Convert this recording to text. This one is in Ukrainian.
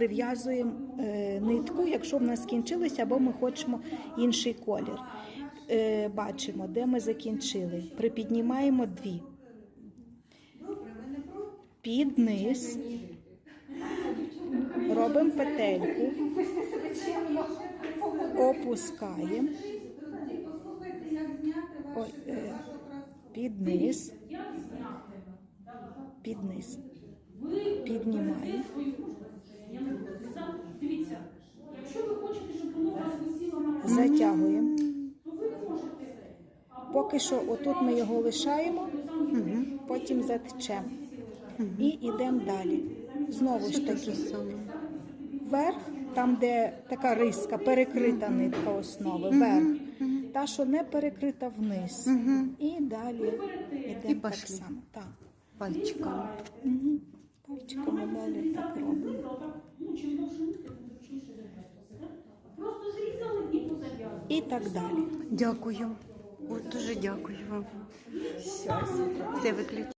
прив'язуємо е, нитку, якщо в нас скінчилося, або ми хочемо інший колір. Е, Бачимо, де ми закінчили. Припіднімаємо дві. Під низ. Робимо петельку. Опускаємо. Е, під низ. Під низ. Піднімаємо. Затягуємо. можете. Поки що отут ми його лишаємо, потім затечемо. І йдемо далі. Знову ж таки, вверх, там, де така риска, перекрита нитка основи, вверх. Та, що не перекрита вниз. І далі йдемо так само. Так. Пальчиками. Мгм. Пальчиками далі так робимо. Ну, чим довше нитка, тим зручніше зав'язувати. Просто зрізали і позав'язали. І так далі. Дякую. О, дуже дякую вам. Все, все виключаю.